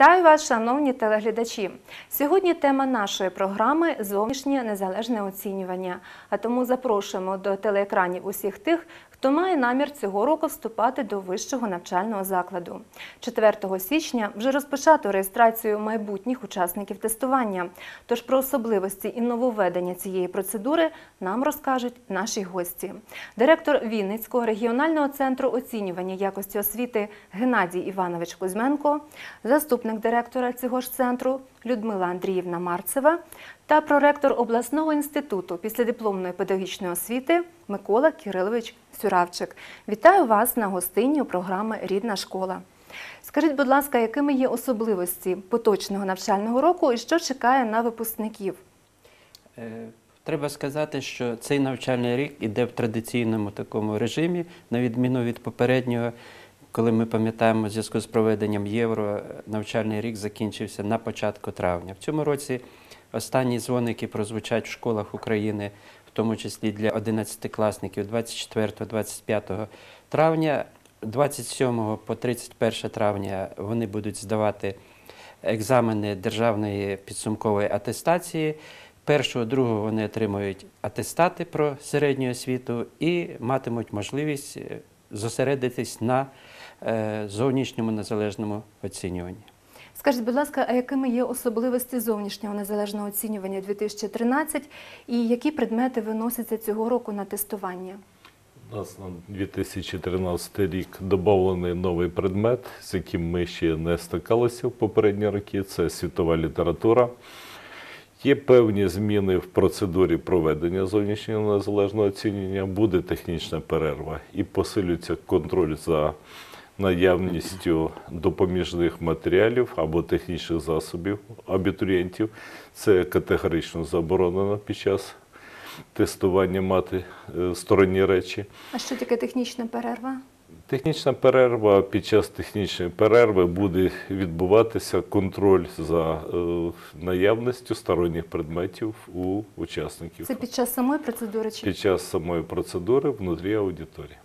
Вітаю вас, шановні телеглядачі. Сьогодні тема нашої програми зовнішнє незалежне оцінювання. А тому запрошуємо до телеекранів усіх тих, хто має намір цього року вступати до вищого навчального закладу. 4 січня вже розпочато реєстрацію майбутніх учасників тестування. Тож про особливості і нововведення цієї процедури нам розкажуть наші гості. Директор Вінницького регіонального центру оцінювання якості освіти Геннадій Іванович Кузьменко, заступник директора цього ж центру Людмила Андріївна Марцева та проректор обласного інституту післядипломної педагогічної освіти Микола Кирилович Сюравчик. Вітаю вас на гостині у програми Рідна школа. Скажіть, будь ласка, якими є особливості поточного навчального року і що чекає на випускників? Е, Треба сказати, що цей навчальний рік іде в традиційному такому режимі, на відміну від попереднього, коли ми пам'ятаємо, в зв'язку з проведенням євро, навчальний рік закінчився на початку травня. В цьому році останні дзвоники прозвучать в школах України, в тому числі для 11-класників 24-25 травня. 27 по 31 травня вони будуть здавати екзамени державної підсумкової атестації. Першого, другого вони отримують атестати про середню освіту і матимуть можливість зосередитись на е, зовнішньому незалежному оцінюванні. Скажіть, будь ласка, а якими є особливості зовнішнього незалежного оцінювання 2013 і які предмети виносяться цього року на тестування? У нас на 2013 рік додавлений новий предмет, з яким ми ще не стикалися в попередні роки. Це світова література. Є певні зміни в процедурі проведення зовнішнього незалежного оцінювання, буде технічна перерва і посилюється контроль за наявністю допоміжних матеріалів або технічних засобів абітурієнтів. Це категорично заборонено під час тестування мати е, сторонні речі. А що таке технічна перерва? Технічна перерва під час технічної перерви буде відбуватися контроль за е, наявністю сторонніх предметів у учасників Це під час самої процедури чи під час самої процедури внутрі аудиторії.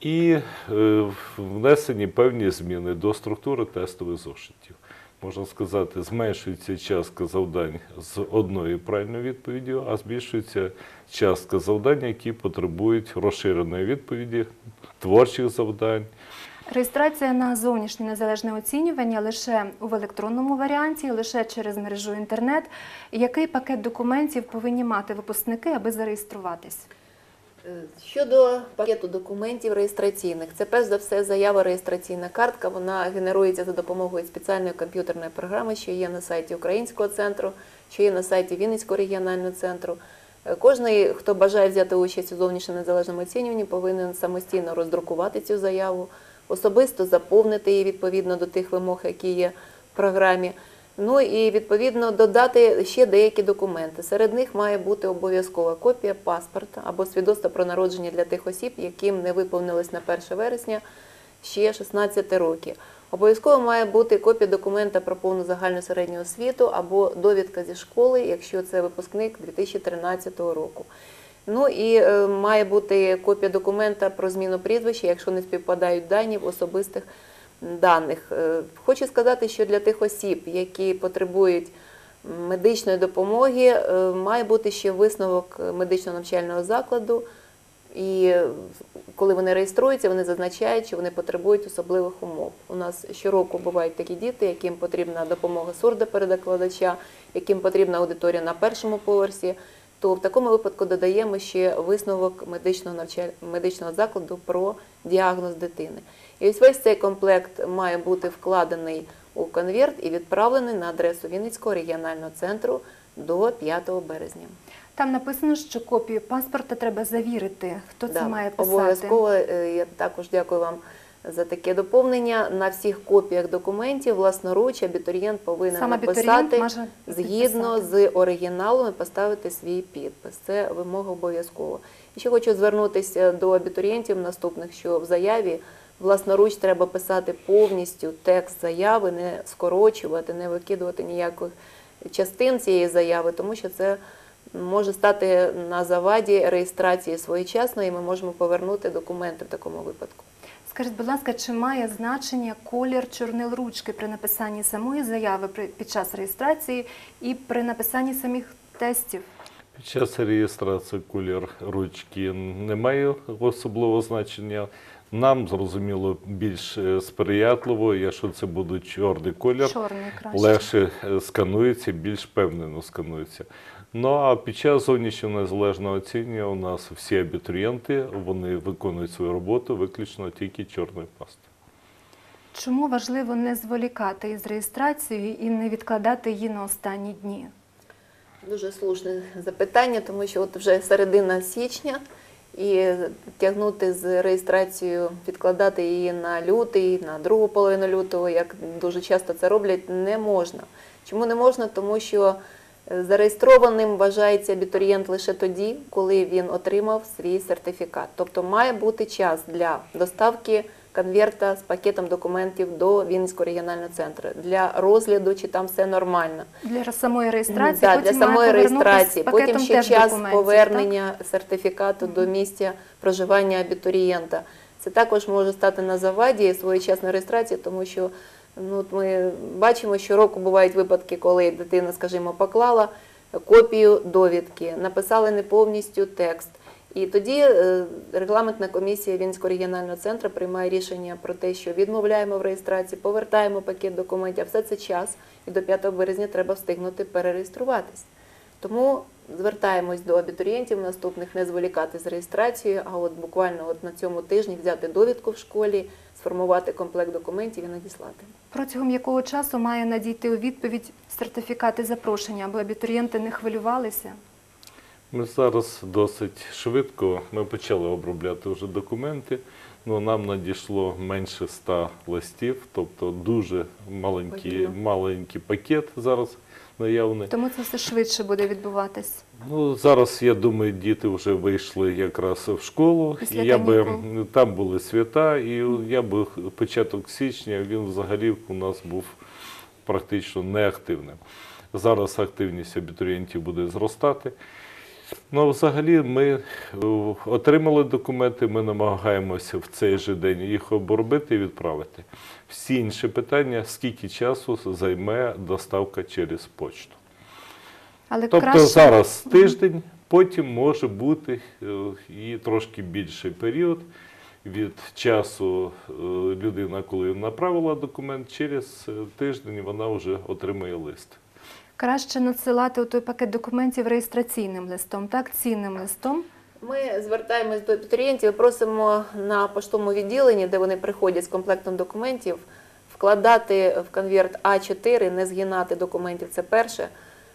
І е, внесені певні зміни до структури тестових зошитів. Можна сказати, зменшується частка завдань з одною правильною відповіддю, а збільшується частка завдань, які потребують розширеної відповіді, творчих завдань. Реєстрація на зовнішнє незалежне оцінювання лише в електронному варіанті, лише через мережу інтернет. Який пакет документів повинні мати випускники, аби зареєструватись? Е, Щодо пакету документів реєстраційних, це перш за все заява реєстраційна картка. Вона генерується за допомогою спеціальної комп'ютерної програми, що є на сайті Українського центру, що є на сайті Вінницького регіонального центру. Е, Кожний, хто бажає взяти участь у зовнішньому незалежному оцінюванні, повинен самостійно роздрукувати цю заяву, особисто заповнити її відповідно до тих вимог, які є в програмі. Ну і відповідно додати ще деякі документи. Серед них має бути обов'язкова копія паспорта або свідоцтва про народження для тих осіб, яким не виповнилось на 1 вересня ще 16 років. Обов'язково має бути копія документа про повну загальну середню освіту або довідка зі школи, якщо це випускник 2013 року. Ну і е, має бути копія документа про зміну прізвища, якщо не співпадають дані в особистих даних. Е, Хочу сказати, що для тих осіб, які потребують медичної допомоги, е, має бути ще висновок медичного навчального закладу. І коли вони реєструються, вони зазначають, що вони потребують особливих умов. У нас щороку бувають такі діти, яким потрібна допомога сурдоперекладача, яким потрібна аудиторія на першому поверсі. То в такому випадку додаємо ще висновок медичного навчаль... медичного закладу про діагноз дитини. І ось весь цей комплект має бути вкладений у конверт і відправлений на адресу Вінницького регіонального центру до 5 березня. Там написано, що копію паспорта треба завірити. Хто це Да, має писати? Обов'язково е, я також дякую вам за таке доповнення. На всіх копіях документів власноруч абітурієнт повинен Сам написати може згідно підписати. з оригіналом і поставити свій підпис. Це вимога обов'язково. І ще хочу звернутися до абітурієнтів наступних, що в заяві власноруч треба писати повністю текст заяви, не скорочувати, не викидувати ніяких частин цієї заяви, тому що це може стати на заваді реєстрації своєчасно, і ми можемо повернути документи в такому випадку. Скажіть, будь ласка, чи має значення колір чорнил ручки при написанні самої заяви при- під час реєстрації і при написанні самих тестів? Під час реєстрації колір ручки не має особливого значення. Нам зрозуміло більш е, сприятливо, якщо це буде чорний колір, Чорний легше е, сканується, більш впевнено сканується. Ну а під час зовнішнього незалежного оцінювання у нас всі абітурієнти вони виконують свою роботу виключно тільки чорною пастою. Чому важливо не зволікати із реєстрацією і не відкладати її на останні дні? Дуже слушне запитання, тому що от вже середина січня і тягнути з реєстрацією, відкладати її на лютий, на другу половину лютого, як дуже часто це роблять, не можна. Чому не можна? Тому що е, зареєстрованим вважається абітурієнт лише тоді, коли він отримав свій сертифікат. Тобто має бути час для доставки конверта з пакетом документів до Вінницького регіонального центру для розгляду, чи там все нормально. Для самої реєстрації, Да, потім для самої реєстрації, потім ще час повернення сертифікату до місця проживання абітурієнта. Це також може стати на заваді своєчасної реєстрації, тому що ну, от ми бачимо, що року бувають випадки, коли дитина, скажімо, поклала копію довідки, написали не повністю текст. І тоді е, регламентна комісія Вінського регіонального центру приймає рішення про те, що відмовляємо в реєстрації, повертаємо пакет документів. Все це час, і до 5 березня треба встигнути перереєструватись. Тому звертаємось до абітурієнтів наступних не зволікати з реєстрацією, а от буквально от на цьому тижні взяти довідку в школі, сформувати комплект документів і надіслати. Протягом якого часу має надійти у відповідь сертифікати запрошення, аби абітурієнти не хвилювалися? Ми зараз досить швидко. Ми почали обробляти вже документи. Ну, нам надійшло менше 100 листів, тобто дуже маленький, маленький пакет зараз наявний. Тому це все швидше буде відбуватись. Ну, зараз, я думаю, діти вже вийшли якраз в школу. Після я би, там були свята, і я би початок січня він взагалі у нас був практично неактивним. Зараз активність абітурієнтів буде зростати. Ну, взагалі, ми е, отримали документи, ми намагаємося в цей же день їх обробити і відправити. Всі інші питання, скільки часу займе доставка через почту. Але Тобто краще зараз тиждень, потім може бути е, і трошки більший період від часу е, людина, коли направила документ, через тиждень вона вже отримує лист. Краще надсилати той пакет документів реєстраційним листом, так, цінним листом. Ми звертаємось до абітурієнтів, просимо на поштовому відділенні, де вони приходять з комплектом документів, вкладати в конверт А4, не згинати документів. Це перше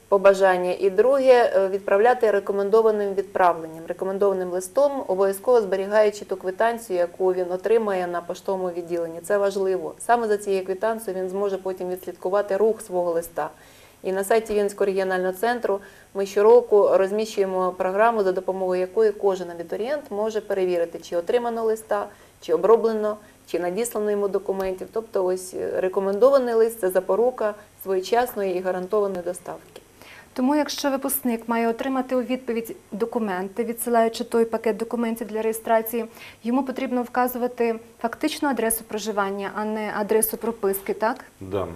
побажання. І друге, е, відправляти рекомендованим відправленням, рекомендованим листом, обов'язково зберігаючи ту квитанцію, яку він отримає на поштовому відділенні. Це важливо. Саме за цією квитанцією він зможе потім відслідкувати рух свого листа. І на сайті Вінницького регіонального центру ми щороку розміщуємо програму, за допомогою якої кожен абітурієнт може перевірити, чи отримано листа, чи оброблено, чи надіслано йому документів. Тобто, ось е, рекомендований лист це запорука своєчасної і гарантованої доставки. Тому, якщо випускник має отримати у відповідь документи, відсилаючи той пакет документів для реєстрації, йому потрібно вказувати фактичну адресу проживання, а не адресу прописки, так? Да.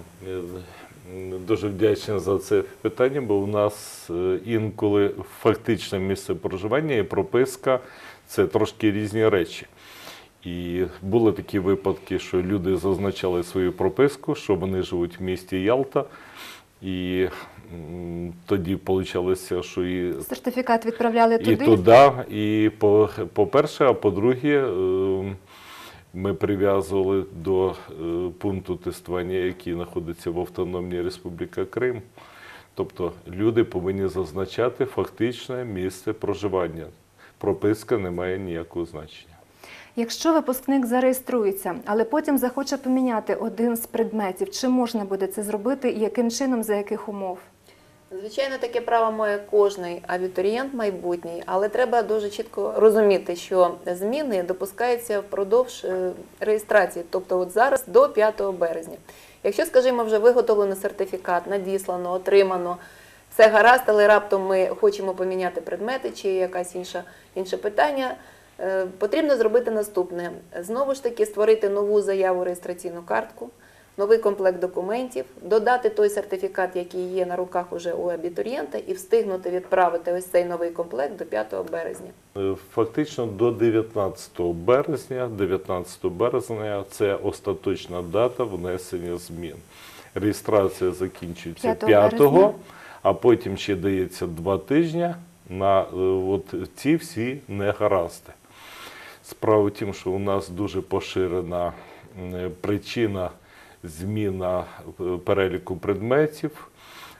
Дуже вдячний за це питання, бо у нас е, інколи фактичне місце проживання і прописка це трошки різні речі. І були такі випадки, що люди зазначали свою прописку, що вони живуть в місті Ялта. І тоді вийшло, що і Сертифікат відправляли і туди. туди, і по- по-перше, а по-друге, е, ми прив'язували до е, пункту тестування, який знаходиться в Автономній Республіці Крим. Тобто люди повинні зазначати фактичне місце проживання. Прописка не має ніякого значення. Якщо випускник зареєструється, але потім захоче поміняти один з предметів, чи можна буде це зробити і яким чином, за яких умов? Звичайно, таке право має кожний абітурієнт майбутній, але треба дуже чітко розуміти, що зміни допускаються впродовж е, реєстрації, тобто от зараз до 5 березня. Якщо, скажімо, вже виготовлено сертифікат, надіслано, отримано, все гаразд, але раптом ми хочемо поміняти предмети чи якась інша інше питання, Е, Потрібно зробити наступне: знову ж таки створити нову заяву реєстраційну картку, новий комплект документів, додати той сертифікат, який є на руках уже у абітурієнта, і встигнути відправити ось цей новий комплект до 5 березня. Е, Фактично до 19 березня, 19 березня це остаточна дата внесення змін. Реєстрація закінчується 5 5, березня. а потім ще дається 2 тижні на е, от ці всі негаразди. Справа в тім, що у нас дуже поширена причина зміна е, переліку предметів.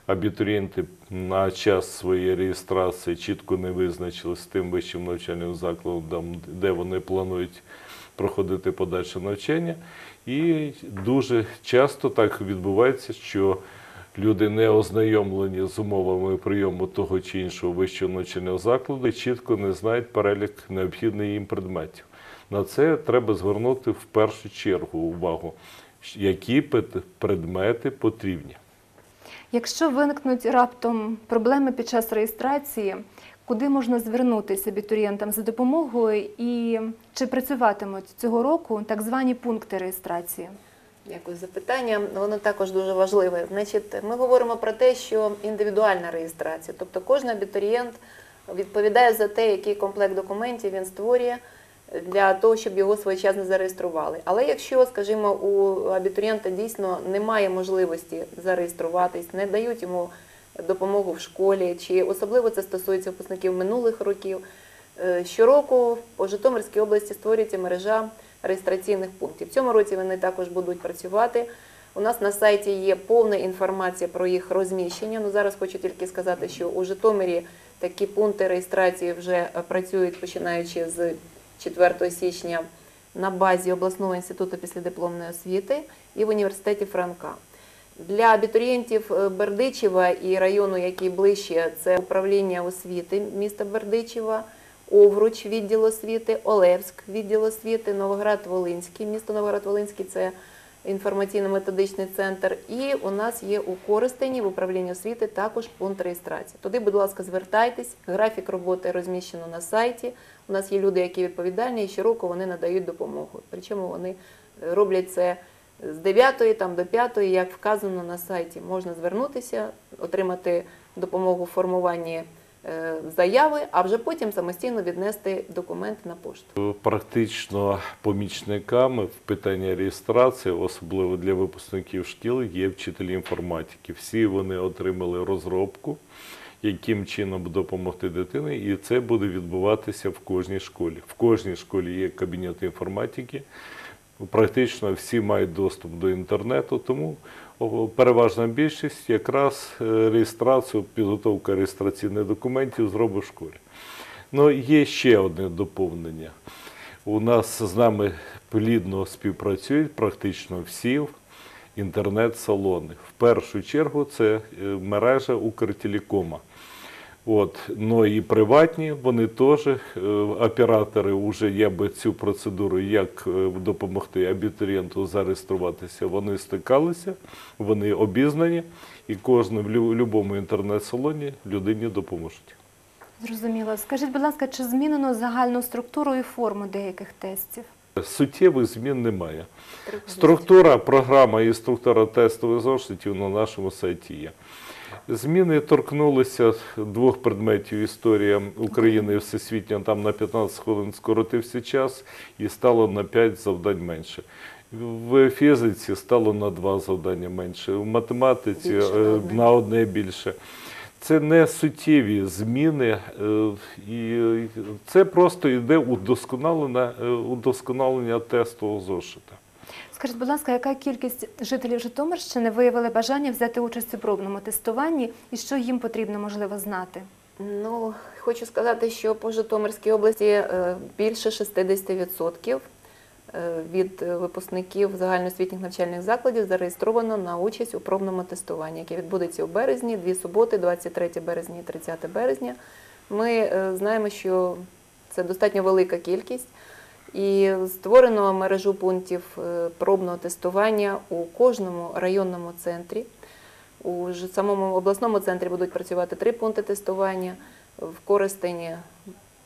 Абітурієнти на час своєї реєстрації чітко не визначили з тим вищим навчальним закладом, де вони планують проходити подальше навчання. І дуже часто так відбувається, що люди не ознайомлені з умовами прийому того чи іншого вищого навчального закладу чітко не знають перелік необхідних їм предметів. На це треба звернути в першу чергу увагу, які предмети потрібні. Якщо виникнуть раптом проблеми під час реєстрації, куди можна звернутися абітурієнтам за допомогою і чи працюватимуть цього року так звані пункти реєстрації? Дякую за питання. Воно також дуже важливе. Значить, ми говоримо про те, що індивідуальна реєстрація, тобто кожен абітурієнт відповідає за те, який комплект документів він створює для того, щоб його своєчасно зареєстрували. Але якщо, скажімо, у абітурієнта дійсно немає можливості зареєструватись, не дають йому допомогу в школі, чи особливо це стосується випускників минулих років. Е, Щороку по Житомирській області створюється мережа реєстраційних пунктів. В цьому році вони також будуть працювати. У нас на сайті є повна інформація про їх розміщення. Ну зараз хочу тільки сказати, що у Житомирі такі пункти реєстрації вже е, працюють починаючи з 4 січня на базі обласного інституту післядипломної освіти і в університеті Франка. Для абітурієнтів е, Бердичева і району, який ближче, це управління освіти міста Бердичева, Овруч, відділ освіти, Олевськ, відділ освіти, Новоград-Волинський, місто Новоград-Волинський це інформаційно-методичний центр. І у нас є у Коростені в управлінні освіти також пункт реєстрації. Туди, будь ласка, звертайтесь. Графік роботи розміщено на сайті. У нас є люди, які відповідальні, і щороку вони надають допомогу. Причому вони роблять це з 9 там, до 5, як вказано на сайті. Можна звернутися, отримати допомогу в формуванні заяви, а вже потім самостійно віднести документи на пошту. Практично помічниками в питанні реєстрації, особливо для випускників шкіл, є вчителі інформатики. Всі вони отримали розробку, яким чином допомогти дитині, і це буде відбуватися в кожній школі. В кожній школі є кабінет інформатики. Практично всі мають доступ до інтернету, тому переважна більшість якраз е, реєстрацію, підготовка реєстраційних документів зробить в школі. Ну, є ще одне доповнення. У нас з нами плідно співпрацюють практично всі інтернет-салони. В першу чергу це е, мережа Укртелекома. От, ну і приватні, вони теж, е, оператори вже є би цю процедуру, як е, допомогти абітурієнту зареєструватися. Вони стикалися, вони обізнані, і кожен в будь-якому інтернет-салоні людині допоможуть. Зрозуміло. Скажіть, будь ласка, чи змінено загальну структуру і форму деяких тестів? Суттєвих змін немає. Структура, програма і структура тестових зошитів на нашому сайті є. Зміни торкнулися двох предметів історія України і всесвітня. Там на 15 хвилин скоротився час і стало на 5 завдань менше. В фізиці стало на 2 завдання менше, в математиці Більше е, на одне. більше. Це не суттєві зміни, е, і це просто йде удосконалення, е, удосконалення тестового зошита. Скажіть, будь ласка, яка кількість жителів Житомирщини виявили бажання взяти участь у пробному тестуванні і що їм потрібно можливо знати? Ну, хочу сказати, що по Житомирській області е, більше 60% е, від випускників загальноосвітніх навчальних закладів зареєстровано на участь у пробному тестуванні, яке відбудеться у березні, дві суботи, 23 березня і 30 березня. Ми е, знаємо, що це достатньо велика кількість. І створено мережу пунктів е, пробного тестування у кожному районному центрі. У самому обласному центрі будуть працювати три пункти тестування. В Коростені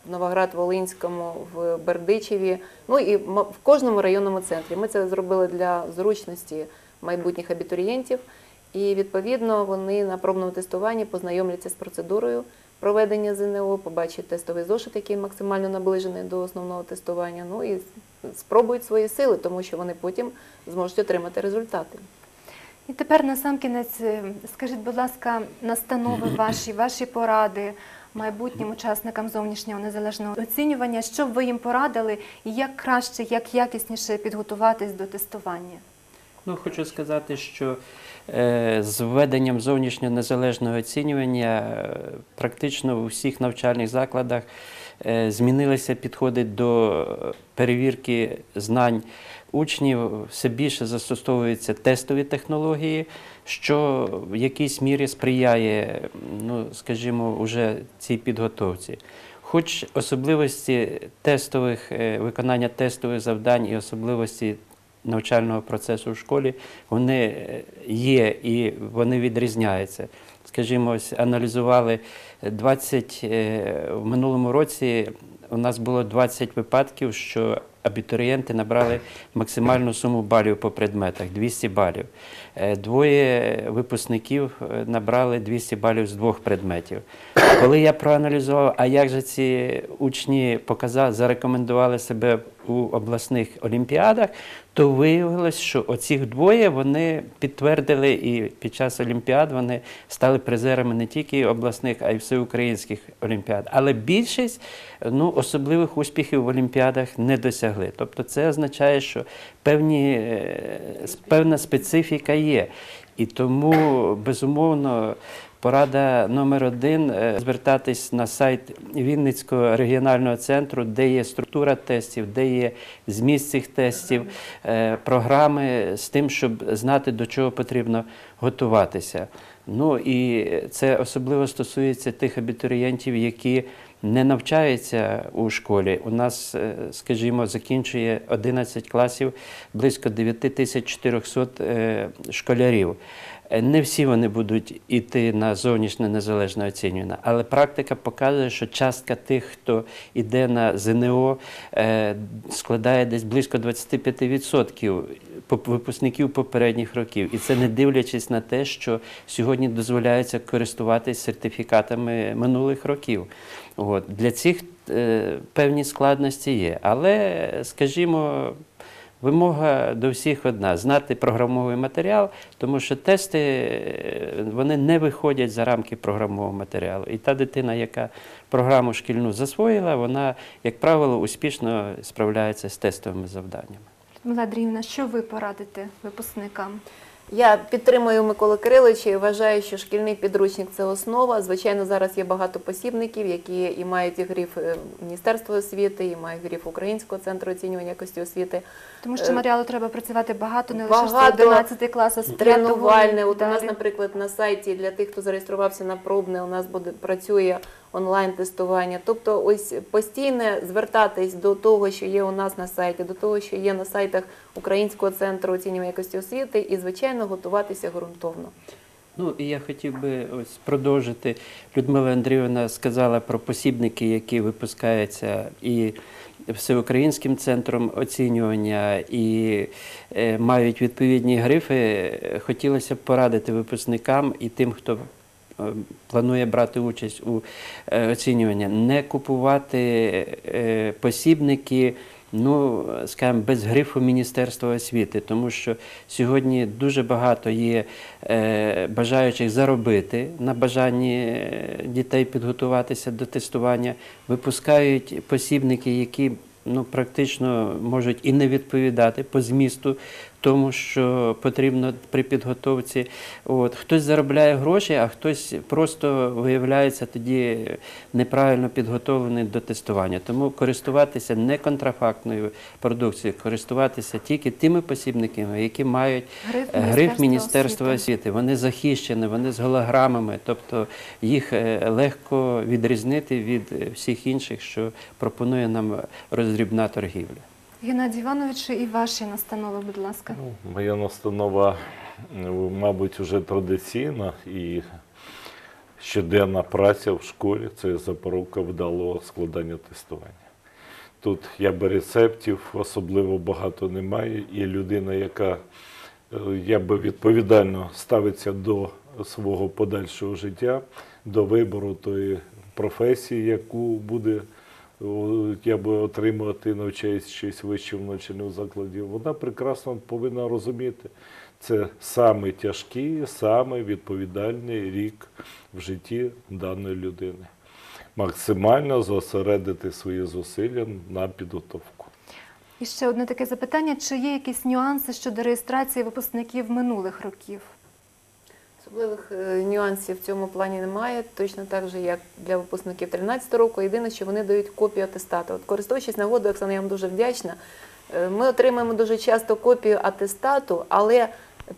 в Новоград-Волинському, в Бердичеві, ну і в кожному районному центрі. Ми це зробили для зручності майбутніх абітурієнтів. І відповідно вони на пробному тестуванні познайомляться з процедурою проведення ЗНО, побачать тестовий зошит, який максимально наближений до основного тестування. Ну і спробують свої сили, тому що вони потім зможуть отримати результати. І тепер на сам кінець, е, скажіть, будь ласка, настанови ваші, ваші поради майбутнім учасникам зовнішнього незалежного оцінювання, що б ви їм порадили, і як краще, як якісніше підготуватись до тестування? Ну, хочу сказати, що е, з введенням зовнішнього незалежного оцінювання е, практично у всіх навчальних закладах е, змінилися підходи до перевірки знань учнів. Все більше застосовуються тестові технології, що в якійсь мірі сприяє, ну, скажімо, уже цій підготовці. Хоч особливості тестових, виконання тестових завдань і особливості навчального процесу в школі, вони е, є і вони відрізняються. Скажімо, аналізували 20, е, в минулому році у нас було 20 випадків, що абітурієнти набрали максимальну суму балів по предметах 200 балів. Е, Двоє випускників е, набрали 200 балів з двох предметів. Коли я проаналізував, а як же ці учні показали, зарекомендували себе у обласних олімпіадах, то виявилось, що оцих двоє вони підтвердили і під час олімпіад вони стали призерами не тільки обласних, а й всеукраїнських олімпіад. Але більшість ну, особливих успіхів в олімпіадах не досягли. Тобто це означає, що певні, е, певна специфіка є. І тому, безумовно, порада номер один е, звертатись на сайт Вінницького регіонального центру, де є структура тестів, де є зміст цих тестів, е, програми з тим, щоб знати, до чого потрібно готуватися. Ну і це особливо стосується тих абітурієнтів, які не навчається у школі. У нас, е, скажімо, закінчує 11 класів близько 9400 е, школярів. Е, Не всі вони будуть йти на зовнішнє незалежне оцінювання, але практика показує, що частка тих, хто йде на ЗНО, е, складає десь близько 25% випускників попередніх років. І це не дивлячись на те, що сьогодні дозволяється користуватись сертифікатами минулих років. От. Для цих е, певні складності є. Але, скажімо, Вимога до всіх одна знати програмовий матеріал, тому що тести е, вони не виходять за рамки програмового матеріалу. І та дитина, яка програму шкільну засвоїла, вона, як правило, успішно справляється з тестовими завданнями. Мила Андріївна, що ви порадите випускникам? Я підтримую Миколу Кириловича і вважаю, що шкільний підручник це основа. Звичайно, зараз є багато посібників, які і мають і гриф е, Міністерства освіти, і мають гриф Українського центру оцінювання якості освіти. Тому що Е, матеріалу треба працювати багато, не лише багато 11 клас, а з Тренувальне. От у нас, наприклад, на сайті для тих, хто зареєструвався на пробне, у нас буде працює онлайн-тестування. Тобто, ось постійне звертатись до того, що є у нас на сайті, до того, що є на сайтах Українського центру оцінювання якості освіти, і звичайно готуватися ґрунтовно. Ну і я хотів би ось продовжити. Людмила Андріївна сказала про посібники, які випускаються і всеукраїнським центром оцінювання, і е, мають відповідні грифи. Хотілося б порадити випускникам і тим, хто планує брати участь у е, оцінюванні, не купувати е, посібники. Ну, скажімо, без грифу Міністерства освіти, тому що сьогодні дуже багато є е, бажаючих заробити на бажанні дітей підготуватися до тестування, випускають посібники, які ну, практично можуть і не відповідати по змісту тому, що потрібно при підготовці. От. Хтось заробляє гроші, а хтось просто виявляється тоді неправильно підготовлений до тестування. Тому користуватися не контрафактною продукцією, користуватися тільки тими посібниками, які мають Гриф е, гриф Міністерства Міністерства освіти. освіти. Вони захищені, вони з голограмами, тобто їх е, легко відрізнити від е, всіх інших, що пропонує нам роздрібна торгівля. Геннадій Іванович, і ваші настанови, будь ласка. Ну, моя настанова, мабуть, вже традиційна і щоденна праця в школі це запорука вдалого складання тестування. Тут я би рецептів особливо багато немає, і людина, яка е, я би відповідально ставиться до свого подальшого життя, до вибору тої професії, яку буде я би отримувати, навчаючись в вищому навчальному закладі, вона прекрасно повинна розуміти, це саме тяжкий, саме відповідальний рік в житті даної людини. Максимально зосередити свої зусилля на підготовку. І ще одне таке запитання: чи є якісь нюанси щодо реєстрації випускників минулих років? Особливих е, нюансів в цьому плані немає, точно так же, як для випускників 13 року. Єдине, що вони дають копію атестату. От користуючись нагодою, Оксана, я вам дуже вдячна. Е, Ми отримуємо дуже часто копію атестату, але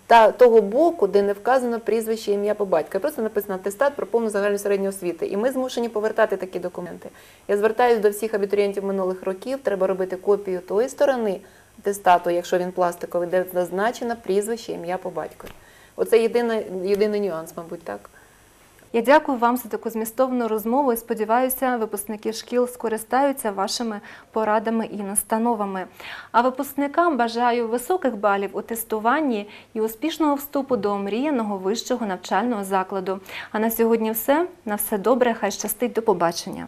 та, того боку, де не вказано прізвище, ім'я по батька. Просто написано атестат про повну загальну середню освіти. І ми змушені повертати такі документи. Я звертаюся до всіх абітурієнтів минулих років. Треба робити копію тої сторони атестату, якщо він пластиковий, де зазначено прізвище, ім'я по батькові. Оце єдиний, єдиний нюанс, мабуть, так. Я дякую вам за таку змістовну розмову і сподіваюся, випускники шкіл скористаються вашими порадами і настановами. А випускникам бажаю високих балів у тестуванні і успішного вступу до омріяного вищого навчального закладу. А на сьогодні все. На все добре, хай щастить. До побачення.